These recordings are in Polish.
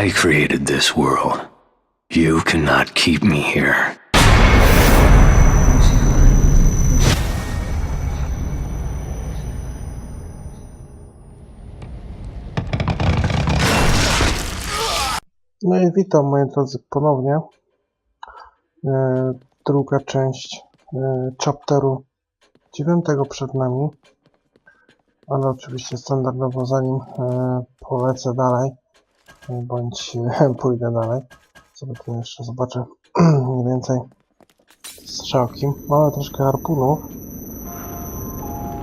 I created this world. You cannot keep me here. No i witam moi drodzy ponownie. E, druga część e, chapteru dziewiątego przed nami. Ale oczywiście standardowo zanim e, polecę dalej, bądź pójdę dalej, sobie tu jeszcze zobaczę mniej więcej strzałki. Mamy troszkę harpunów.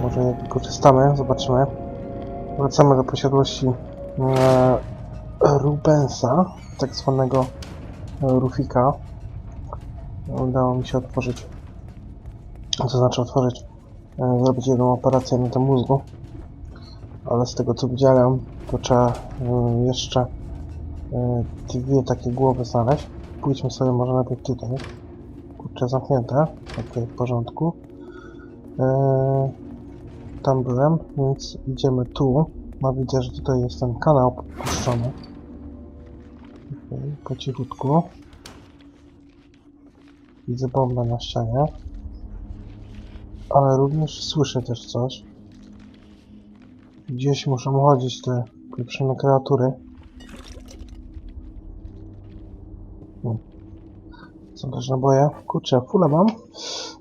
Może je wykorzystamy, zobaczymy. Wracamy do posiadłości e, Rubensa, tak zwanego e, Rufika. Udało mi się otworzyć, to znaczy otworzyć, e, zrobić jedną operację na tym mózgu. Ale z tego co widziałem, to trzeba e, jeszcze dwie takie głowy znaleźć. Pójdźmy sobie może najpierw tutaj. Kurczę, zamknięte. Ok, w porządku. E, tam byłem, więc idziemy tu. No widzę, że tutaj jest ten kanał puszczony. Okej, po cichutku. Widzę bombę na ścianie. Ale również słyszę też coś. Gdzieś muszą chodzić te pieprzone kreatury. Hmm. Są też naboje. Kurczę, fulę mam?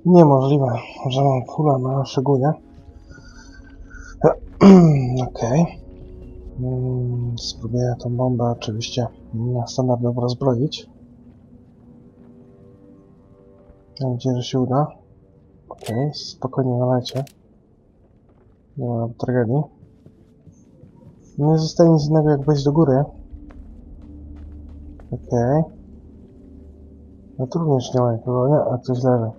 Niemożliwe, że mam fulę na szczególnie. Okej. Mm, Spróbuję tą bombę oczywiście mm, standardowo rozbroić. Mam nadzieję, że się uda. Okej, spokojnie nalecie. Nie ma tragedii. Nie zostaje nic innego jak wejść do góry. Okej. No tu również nie ma nikogo, nie? A coś leży.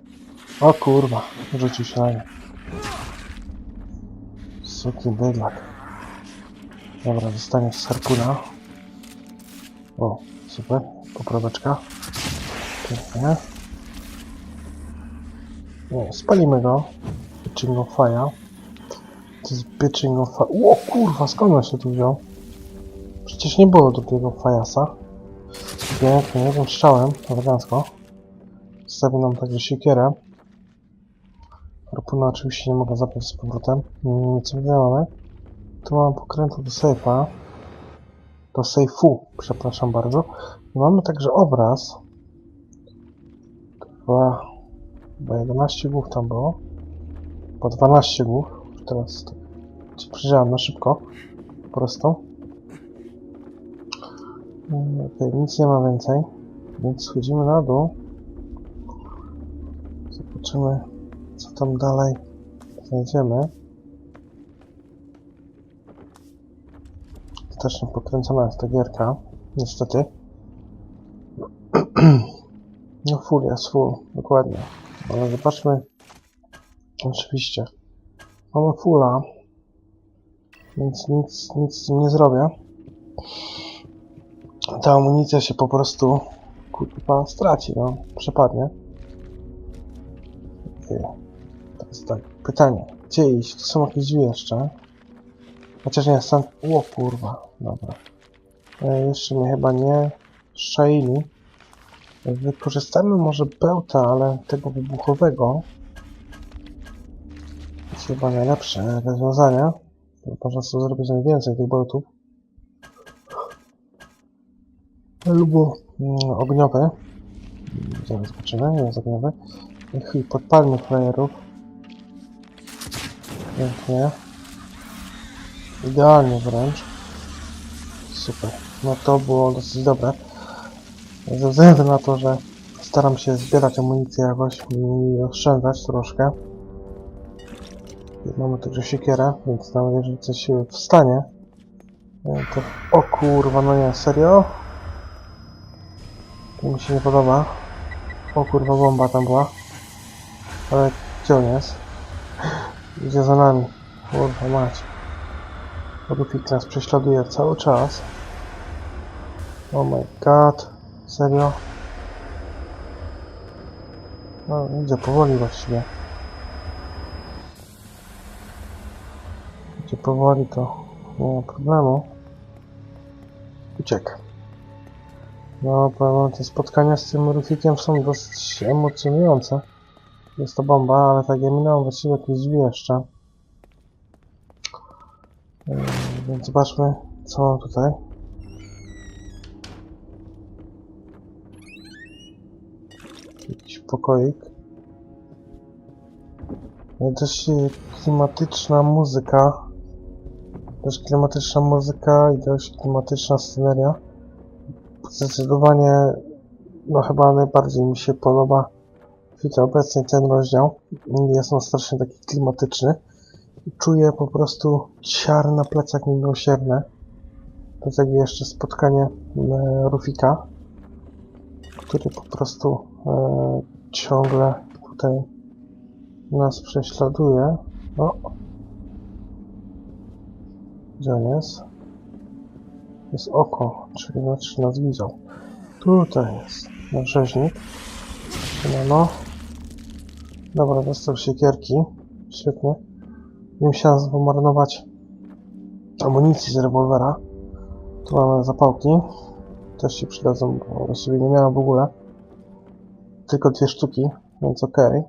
O kurwa, rzucił się na nie. Suki bydlak. Dobra, dostanie z harpuna. O, super. Popraweczka. Pięknie. Nie, spalimy go. Bitching of fire. To jest bitching of fire. O kurwa, skąd on się tu wziął? Przecież nie było drugiego fajasa. Pięknie, jednym strzałem, elegancko. Zostawi nam także siekierę. Harpuna oczywiście nie mogę zabrać z powrotem. Mm, Co my mamy? Tu mamy pokrętę do sejfa. Do sejfu, przepraszam bardzo. Mamy także obraz. Chyba, chyba 11 głów tam było. Po 12 głów. Teraz tak przyjrzałem na szybko. Po prostu. Okej, nic nie ma więcej. Więc schodzimy na dół. Zobaczymy, co tam dalej znajdziemy. też nie pokręcona jest ta gierka, niestety. No full jest full, dokładnie. Ale zobaczmy. Oczywiście. Mamy fulla, więc nic, nic z tym nie zrobię. Ta amunicja się po prostu kurwa straci, no. Przepadnie. Teraz tak, pytanie. Gdzie iść? Tu są jakieś drzwi jeszcze. Chociaż nie, sam... O kurwa, dobra. E, jeszcze mnie chyba nie szczaili. Wykorzystamy może bełta, ale tego wybuchowego. Jest chyba najlepsze rozwiązanie. Można sobie zrobić najwięcej tych bełtów. Albo mm, ogniowy. Zaraz zobaczymy, jest ogniowy. I podpalmy frajerów. Pięknie. Idealnie wręcz. Super. No to było dosyć dobre. Ze względu na to, że staram się zbierać amunicję jakoś i oszczędzać troszkę. Mamy także siekierę, więc nawet jeżeli coś wstanie, e, to... O kurwa, no nie, serio? To mi się nie podoba. O kurwa, bomba tam była. Ale gdzie on jest? Idzie za nami. Kurwa mać. Rufik nas prześladuje cały czas. Oh my god. Serio? No, idzie powoli właściwie. Idzie powoli to nie ma problemu. Uciekł. No, powiem te spotkania z tym Rufikiem są dosyć emocjonujące. Jest to bomba, ale tak ja minąłem właściwie jakieś drzwi jeszcze. Yy, Więc zobaczmy, co mam tutaj. Jakiś pokoik. No, Dość e, klimatyczna muzyka. Dość klimatyczna muzyka i dość klimatyczna sceneria. Zdecydowanie, no chyba najbardziej mi się podoba w chwili obecnej ten rozdział. Jest on strasznie taki klimatyczny. Czuję po prostu ciar na plecach miłosierne. Do tego jeszcze spotkanie e, Rufika, który po prostu e, ciągle tutaj nas prześladuje. O! Gdzie on jest? Jest oko, czyli znaczy nas widział. Tutaj jest nabrzeżnik. No, Dobra, dostał siekierki. Świetnie. Nie musiałem znowu marnować amunicji z rewolwera. Tu mamy zapałki. Też się przydadzą, bo właściwie nie miałem w ogóle. Tylko dwie sztuki, więc okej.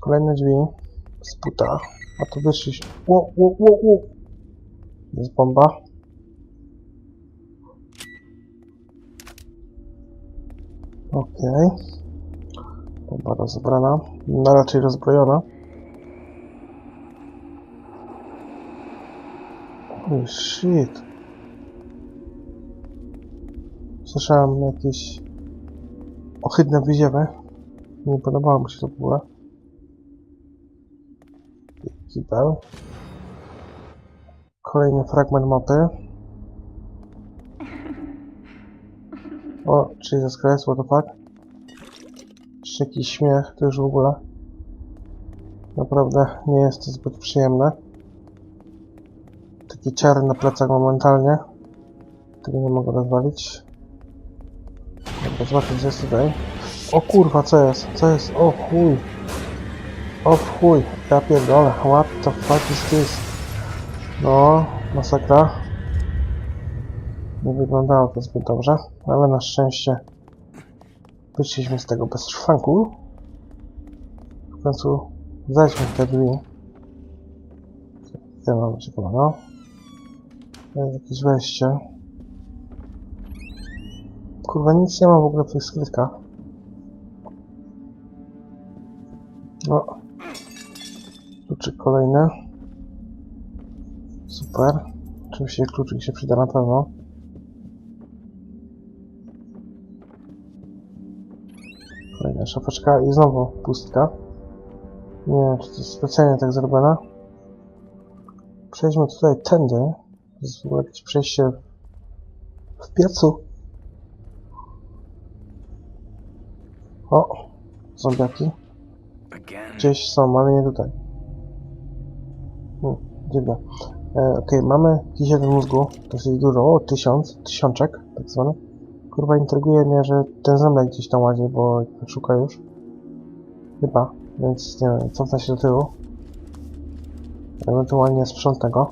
Kolejne drzwi z buta. A tu wyszliśmy. Ło, ło, ło, ło. Jest bomba. Okej. Bomba rozebrana. No raczej rozbrojona. Holy shit. Słyszałem jakieś ohydne wyziewy. Nie podobało mi się to w ogóle. Kibel. Kolejny fragment mapy. O, Jesus Christ, what the fuck? Jeszcze jakiś śmiech, to już w ogóle. Naprawdę nie jest to zbyt przyjemne. Takie ciary na plecach momentalnie. Tego nie mogę rozwalić. Dobra, zobaczmy co jest tutaj. O kurwa, co jest? Co jest? O chuj. O chuj. Ja pierdolę. What the fuck is this? No, masakra. Nie wyglądało to zbyt dobrze, ale na szczęście wyszliśmy z tego bez szwanku. W końcu zajdźmy te drzwi. Ja mam ciekawe, no. To jest jakieś wejście. Kurwa, nic nie ma w ogóle w tych skrytkach. No. Kluczyk kolejny. Super. Oczywiście kluczyk się przyda na pewno. Kolejna szafeczka i znowu pustka. Nie wiem, czy to jest specjalnie tak zrobione. Przejdźmy tutaj tędy. To jest w ogóle jakieś przejście w piecu. O! Zombiaki. Gdzieś są, ale nie tutaj. Hmm, dziwne. E, Okej, mamy kisiel w mózgu. Dosyć dużo. O, tysiąc. Tysiączek, tak zwany. Kurwa, intryguje mnie, że ten zębek gdzieś tam łazi, bo szuka już. Chyba. Więc nie wiem, cofnę się do tyłu. Ewentualnie sprzątnę go.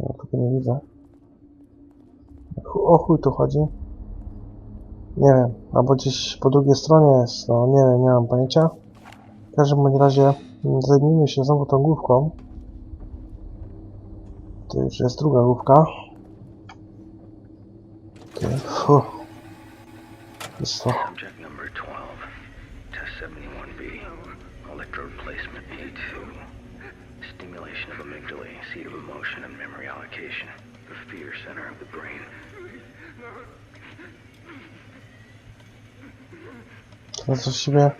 No, tylko nie widzę. O chuj tu chodzi. Nie wiem, albo gdzieś po drugiej stronie jest, no nie wiem, nie mam pojęcia. W każdym bądź razie mm, zajmijmy się znowu tą główką. To już jest druga główka. Okej, okay. Jest to. Subject number 12. Test 71B. Electrode placement A2. Stimulation of amygdala, seat of emotion and memory allocation. The fear center of the brain. Teraz właściwie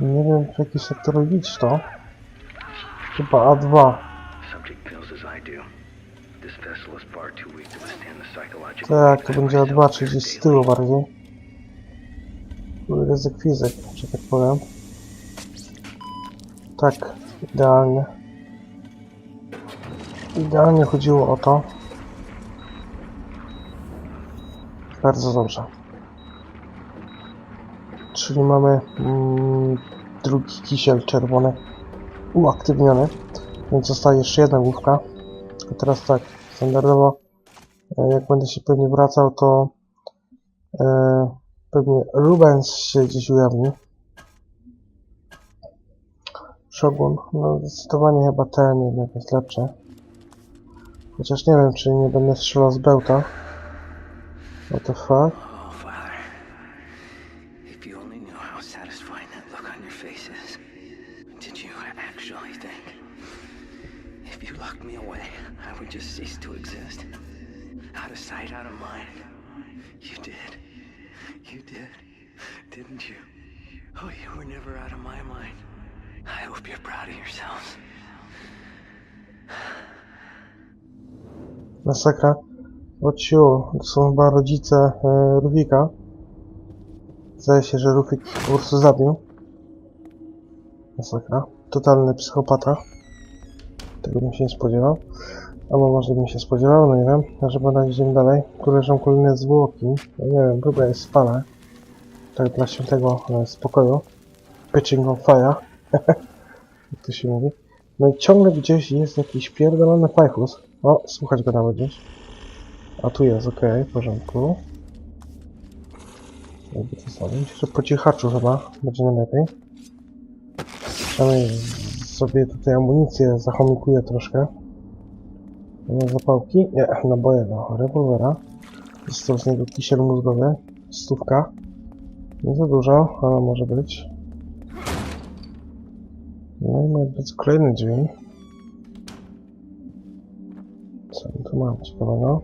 nie wiem w jaki sektor robić to. Chyba A2. Tak, to będzie myself A2, and czyli gdzieś z tyłu bardziej. Ryzyk fizyk, że tak powiem. Tak, idealnie. Idealnie chodziło o to. Bardzo dobrze. Czyli mamy mm, drugi kisiel czerwony uaktywniony. Więc zostaje jeszcze jedna główka. A teraz tak, standardowo Jak będę się pewnie wracał, to e, pewnie Rubens się gdzieś ujawni. Shogun, no zdecydowanie chyba ten jednak jest lepszy. Chociaż nie wiem, czy nie będę strzelał z bełta. What the fuck? Masakra. Ociu, to są chyba rodzice e. Zdaje się, że Rufik po prostu zabił. Masakra. Totalny psychopata. Tego bym się nie spodziewał. Albo może bym się spodziewał, no nie wiem. Może badać idziemy dalej. Tu leżą kolejne zwłoki. Ja nie wiem, próba jest spala. Tak dla świętego e, spokoju. Pitching on fire. Jak to się mówi. No i ciągle gdzieś jest jakiś pierdolony fajchus. O, słuchać go nawet gdzieś. A tu jest, okej, w porządku. Jakby to. Myślę, że po cichaczu chyba będzie najlepiej. Przynajmniej sobie tutaj amunicję zachomikuję troszkę. Nie zapałki? Nie, naboje do rewolwera. Został z niego kisiel mózgowy. Stówka. Nie za dużo, ale może być. No i moi drodzy, kolejne drzwi. Tu mam ciekawego?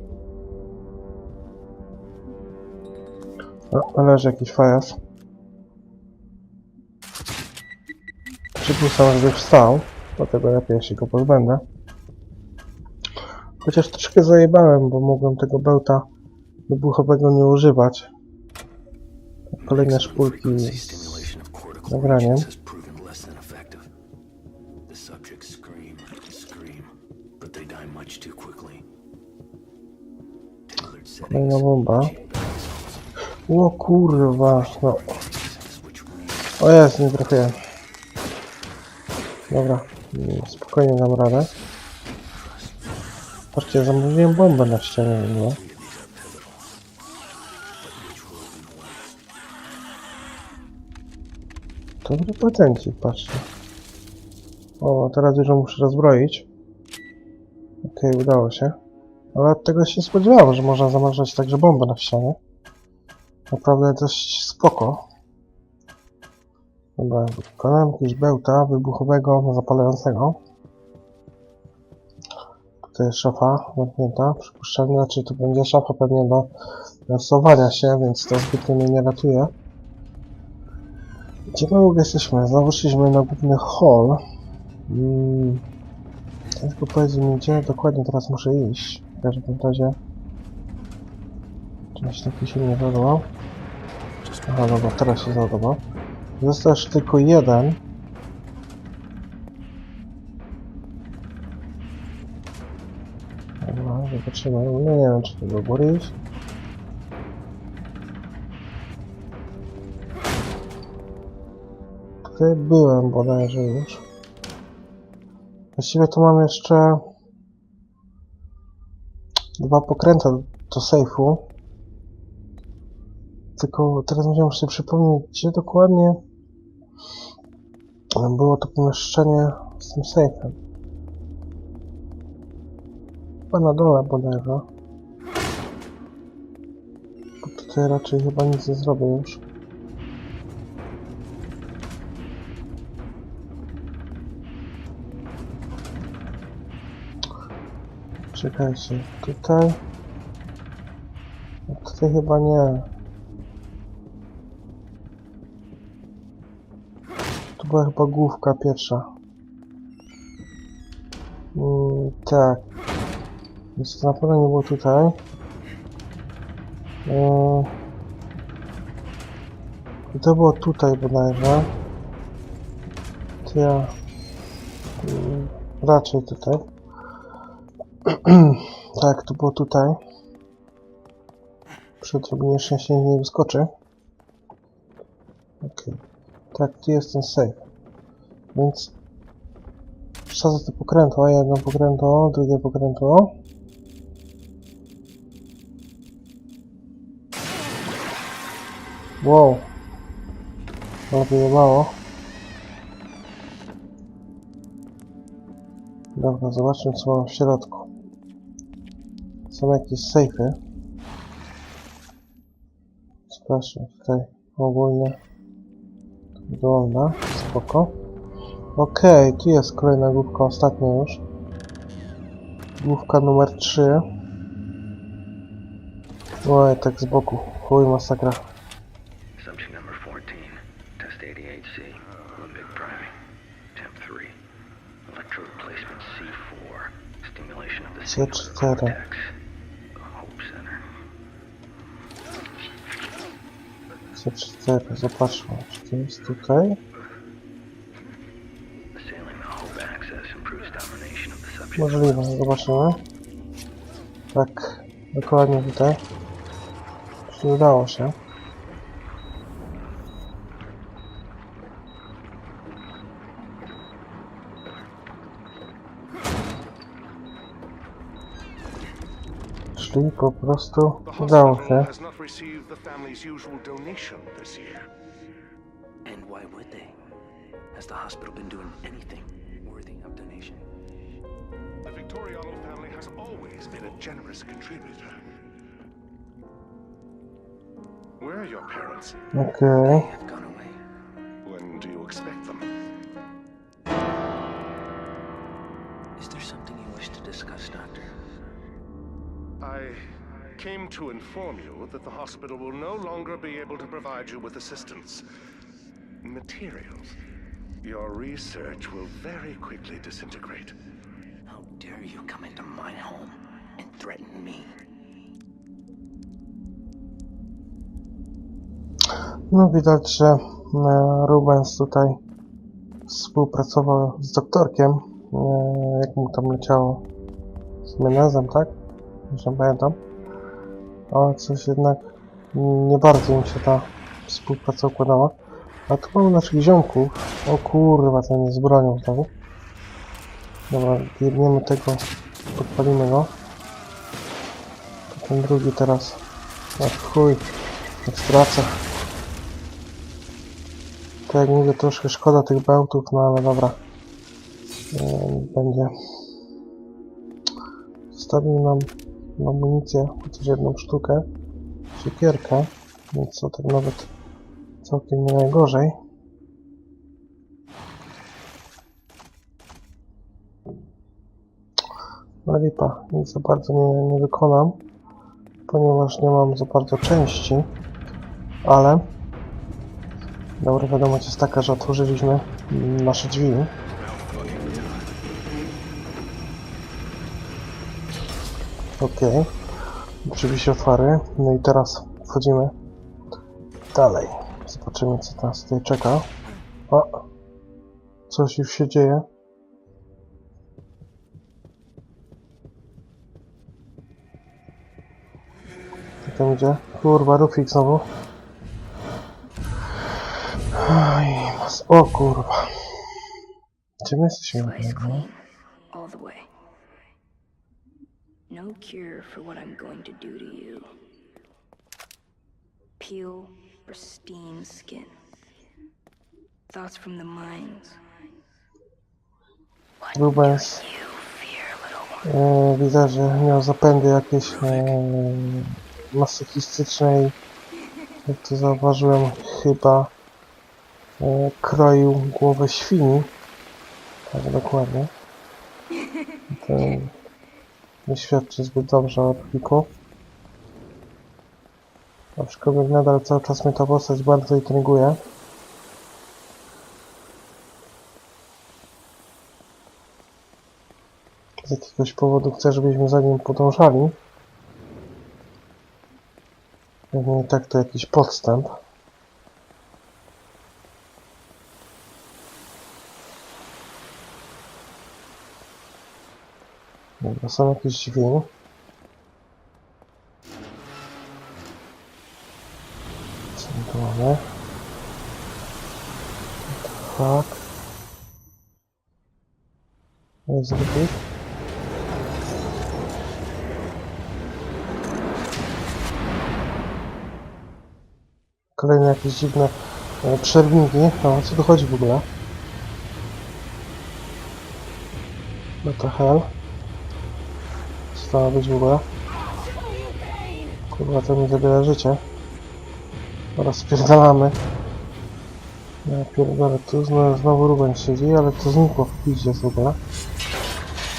O, leży jakiś fajas. Przypuszczam, żeby wstał, dlatego ja pierwszy go pozbędę. Chociaż troszkę zajebałem, bo mogłem tego bełta wybuchowego nie używać. Kolejne szpulki cortical nagraniem. Kolejna bomba. O kurwa, no. O jest, nie. Dobra, spokojnie dam radę. Patrzcie, zamówiłem bombę na ścianie ogóle. Dobry patencik, patrzcie. O, teraz już muszę rozbroić. Okej, udało się. Ale od tego się spodziewałem, że można zamrażać także bombę na ścianie. Naprawdę dość spoko. Dobra, wykonałem jakiegoś bełta wybuchowego, zapalającego. Tutaj jest szafa zamknięta. Przypuszczalnie, znaczy to będzie szafa pewnie do losowania się, więc to zbytnio mnie nie ratuje. Gdzie my ogóle jesteśmy? Znowu szliśmy na główny hall. Mm. Tylko powiedz mi, gdzie dokładnie teraz muszę iść. W każdym razie... Czymś taki się nie załadował. Aha, dobra, teraz się załadował. Został już tylko jeden. Dobra, zobaczymy. No nie wiem, czy to do góry. Tutaj byłem bodajże już. Właściwie to mam jeszcze dwa pokręta do sejfu. Tylko teraz musiałem sobie przypomnieć, gdzie dokładnie było to pomieszczenie z tym sejfem. Chyba na dole bodajże. Bo tutaj raczej chyba nic nie zrobię już. Czekajcie, tutaj... Tutaj chyba nie. To była chyba główka pierwsza. Mm, tak. Więc to na pewno nie było tutaj. I to było tutaj bodajże. To ja... Mm, raczej tutaj. tak, to było tutaj. Przy odrobinie szczęścia nie wyskoczy. Ok. Tak, tu jest ten save. Więc... Wsadzę to pokrętło, jedno pokrętło, drugie pokrętło. Wow. Bardzo mało. Dobra, zobaczmy co mam w środku. Są jakieś sejfy. Przepraszam, tutaj ogólnie wygląda. Spoko. Okej, tu jest kolejna główka, ostatnia już. Główka numer 3. Oj, tak z boku. Chuj, masakra. Subject number 14, test 88C, limbic priming. Temp 3, electrode placement C4, stimulation of the C4. C4, zobaczmy, czy to jest tutaj? Możliwe, zobaczymy. Tak, dokładnie tutaj. Czy udało się? Czyli po prostu udało się. has the family's usual donation this year. And why would they? Has the hospital been doing anything worthy of donation? The Victoriano family has always been a generous contributor. Where are your parents? Okej. Inform you that the hospital will no longer be able to provide you with assistance. Materials. Your research will very quickly disintegrate. How dare you come into my home and threaten me? No widać, że Rubens tutaj współpracował z doktorkiem, jak mu tam leciało z Menezem, tak? Już nie pamiętam. Ale coś jednak nie bardzo im się ta współpraca układała. A tu mamy naszych ziomków. O kurwa, ten jest z bronią znowu. Dobra, jedniemy tego, podpalimy go. Ten drugi teraz. Ach chuj, jak stracę. Tak jak mówię, troszkę szkoda tych bełtów, no ale dobra. Będzie. Zostawił nam amunicję, chociaż jedną sztukę. Siekierkę, więc to tak nawet całkiem nie najgorzej. No lipa, nic za bardzo nie, nie wykonam, ponieważ nie mam za bardzo części, ale Dobra wiadomość jest taka, że otworzyliśmy nasze drzwi. Okej. Drzwi się otwarły. No i teraz wchodzimy dalej. Zobaczymy co nas tutaj czeka. O! Coś już się dzieje. Co tam idzie? Kurwa, Rufik znowu. Oj, mas... O kurwa. Gdzie my jesteśmy? Place clean, all the way. No cure for what I'm going to do to you. Peel, pristine skin. Thoughts from the mines. Rubens. E, widzę, że miał zapędy jakieś e, masochistyczne i jak to zauważyłem, chyba e, kroił głowę świni. Tak dokładnie. To nie świadczy zbyt dobrze o Rfiku. Aczkolwiek nadal cały czas mnie ta postać bardzo intryguje. z jakiegoś powodu chcę, żebyśmy za nim podążali. Pewnie tak to jakiś podstęp. Dobra, są jakieś drzwi. Co tu mamy? Tak. Jest zwykły. Kolejne jakieś dziwne e, przerwniki. No, o co tu chodzi w ogóle? No to hell. Ma być w ogóle? Kurwa, to mi zabiera życie. Teraz spierdalamy. Ja pierdolę, tu znowu, znowu Ruben siedzi, ale to znikło w piździe w ogóle.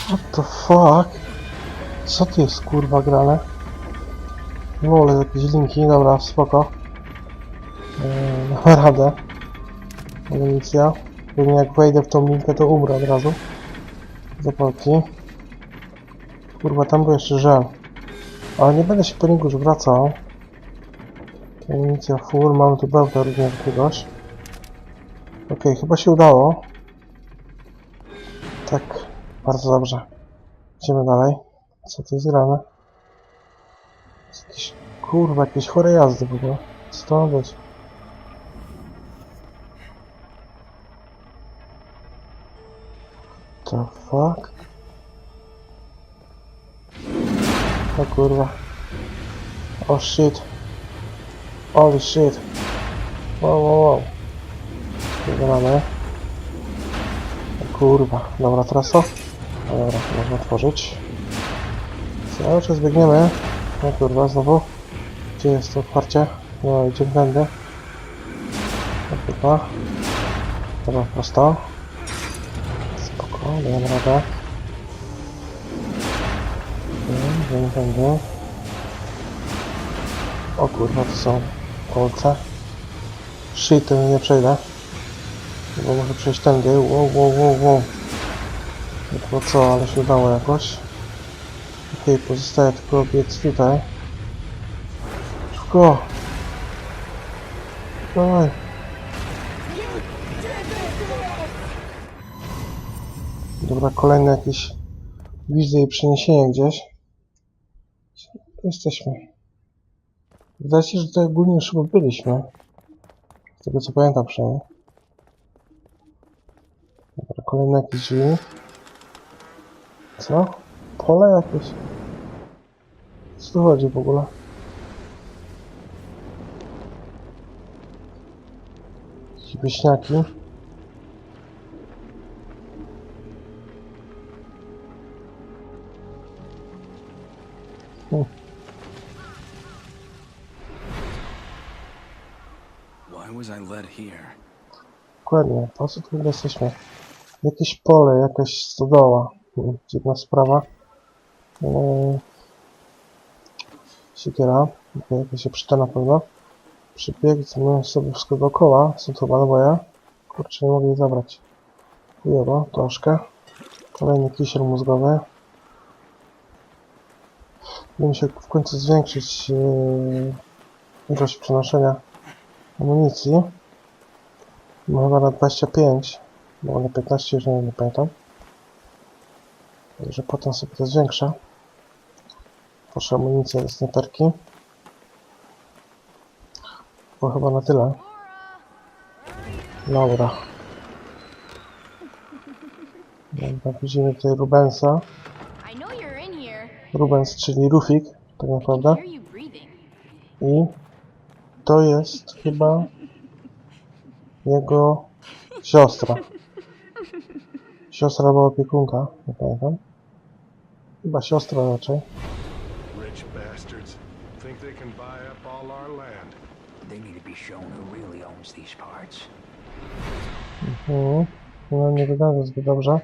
What the fuck? Co tu jest kurwa grane? W ogóle jakieś linki, dobra, spoko. Eee, damy radę. Amunicja. Pewnie jak wejdę w tą linkę to umrę od razu. Zapałki. Kurwa, tam był jeszcze żel. Ale nie będę się po niego już wracał. Amunicja full, mamy tu bełta również jakiegoś. Okej, chyba się udało. Tak, bardzo dobrze. Idziemy dalej. Co to jest grane? Jest Jakieś, kurwa, jakieś chore jazdy w ogóle. Co to ma być? The fuck? O kurwa. Oh shit. Holy shit. Wow, wow, wow. Wygrane. O kurwa. Dobra, teraz co? No Dobra, można otworzyć. Cały czas biegniemy. O kurwa, znowu. Gdzie jest to otwarcie? No, idziemy tędy. O kurwa. Dobra, prosto. Spoko, dajemy radę. Tędy. O kurwa, to są kolce. Shit, to nie przejdę. Bo muszę przejść tędy. Wow, wow, wow, wow. Było co, ale się udało jakoś. Okej, pozostaje tylko biec tutaj. Szybko! Dawaj! Dobra, kolejne jakieś wizje i przeniesienie gdzieś. Jesteśmy. Wydaje się, że tutaj ogólnie już chyba byliśmy. Z tego co pamiętam przynajmniej. Dobra, kolejne jakieś drzwi. Co? Pole jakieś? Co tu chodzi w ogóle? Jakieś wieśniaki. Dokładnie, po co tu jesteśmy? Jakieś pole, jakaś stodoła. Dziwna sprawa. Eee... Siekiera. To się przyda na pewno. Przybieg, zamieniam sobie wszystko dookoła. Są to chyba naboje. Kurczę, nie mogę jej zabrać. Chujowo, troszkę. Kolejny kisiel mózgowy. Powinien się w końcu zwiększyć eee, ilość przenoszenia amunicji. No chyba na 25, bo na 15 już nie, nie pamiętam. Także potem sobie to zwiększę. Proszę amunicję do snajperki. Bo chyba na tyle. Dobra. Dobra, widzimy tutaj Rubensa. Rubens, czyli Rufik, tak naprawdę. I to jest chyba jego siostra. Siostra albo opiekunka, nie pamiętam. Chyba siostra raczej. Rich bastards think they can buy up all our land. They need to be shown who really owns these parts. Mhm. No nie wygląda zbyt dobrze.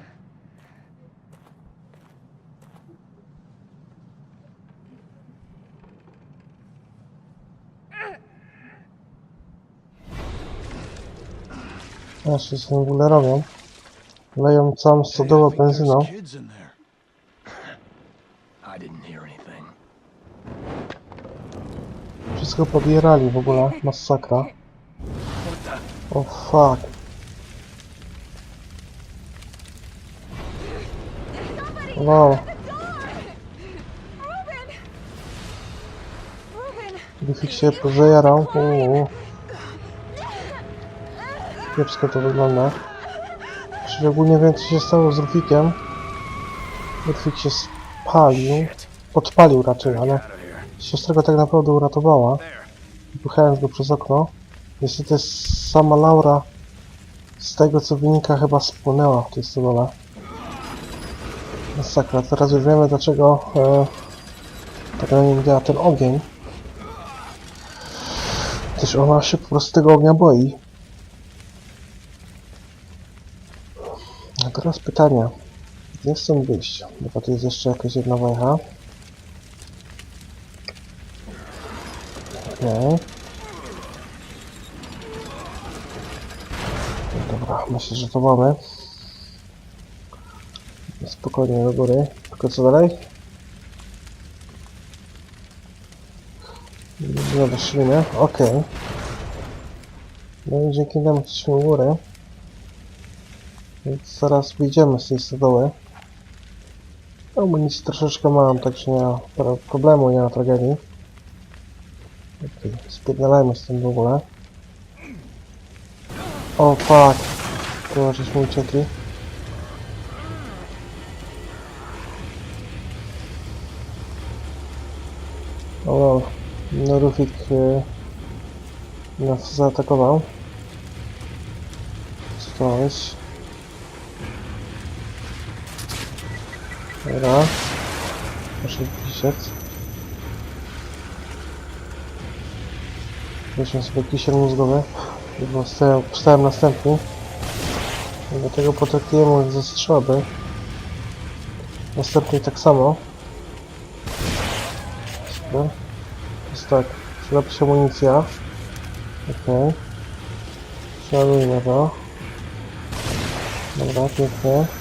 Jeszcze się w ogóle robią. Leją całą stodołę benzyną. Wszystko podjerali w ogóle. Masakra. O fuck. Wow. Rufik się pozajarał. Uuu. Kiepsko to wygląda. Czyli ogólnie wiem co się stało z Rufikiem. Rufik się spalił. Podpalił raczej, ale siostra go tak naprawdę uratowała. Wypychając go przez okno. Niestety sama Laura z tego co wynika chyba spłynęła w tej stodole. Masakra, teraz już wiemy dlaczego e, tak na nim działa ten ogień. Też ona się po prostu tego ognia boi. A teraz pytanie. Jest stąd wyjście? Bo tu jest jeszcze jakaś jedna wajcha. Okej. Dobra, myślę, że to mamy. Spokojnie do góry. Tylko co dalej? No doszliśmy. Okej. No i dzięki temu jesteśmy u góry. Więc zaraz wyjdziemy z tej stodoły. Amunicji troszeczkę mam, także nie ma pro- problemu, nie ma tragedii. Okej, spierdalajmy z tym w ogóle. O fuck! Chyba żeśmy uciekli. O lol. No Rufik y, nas zaatakował. Co to jest? Dobra. Proszę wisieć. Weźmy sobie kisiel mózgowy. Bo stałem, następny. Dlatego potraktujemy jak ze strzelby. Następny tak samo. Super. Jest tak. Przyda się amunicja. Okej. Przeładujmy to. Dobra, pięknie.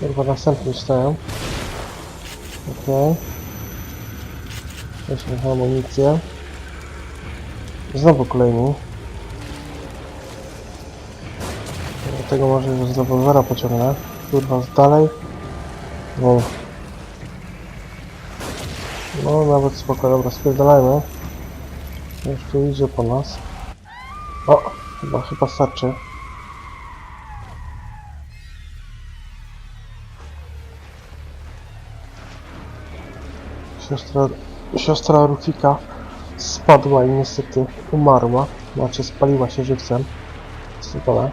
Kurwa, następny stałem. Okej. Weźmy tę amunicję. Znowu kolejny. Do tego może już z rewolwera pociągnę. Kurwa, dalej. No. No, nawet spoko, dobra, spierdalajmy. Już tu idzie po nas. O, chyba, chyba starczy. Siostra, siostra Rufika spadła i niestety umarła. Znaczy spaliła się żywcem. Super.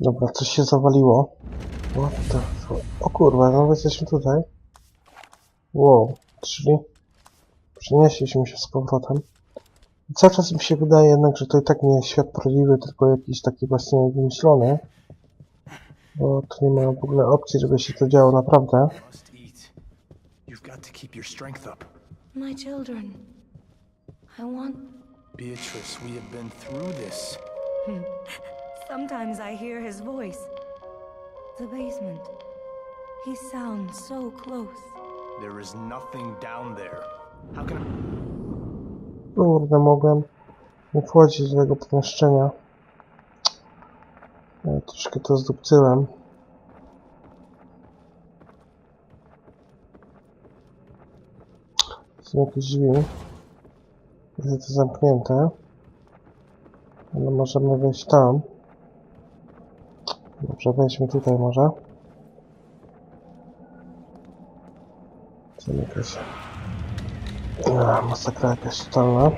Dobra, coś się zawaliło. What the fuck? O kurwa, znowu jesteśmy tutaj. Wow, czyli przenieśliśmy się z powrotem. I cały czas mi się wydaje jednak, że to i tak nie jest świat prawdziwy, tylko jakiś taki właśnie wymyślony. Bo tu nie ma w ogóle opcji, żeby się to działo naprawdę. My children. I want. Beatrice, we have been through this. Sometimes I hear his voice. The basement. He sounds so close. There is nothing down there. How can I... Kurde, mogłem nie wchodzić do tego pomieszczenia. Ja troszkę to zdupcyłem. Są jakieś drzwi. Jest to zamknięte. Ale możemy wejść tam. Dobrze, wejdźmy tutaj może. Co jakaś... A, masakra jakaś totalna.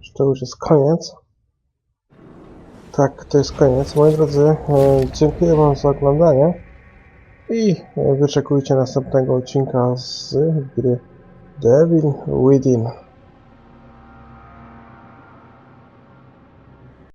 Że to już jest koniec. Tak, to jest koniec. Moi drodzy, e, dziękuję Wam za oglądanie. I e, wyczekujcie następnego odcinka z gry Devil Within.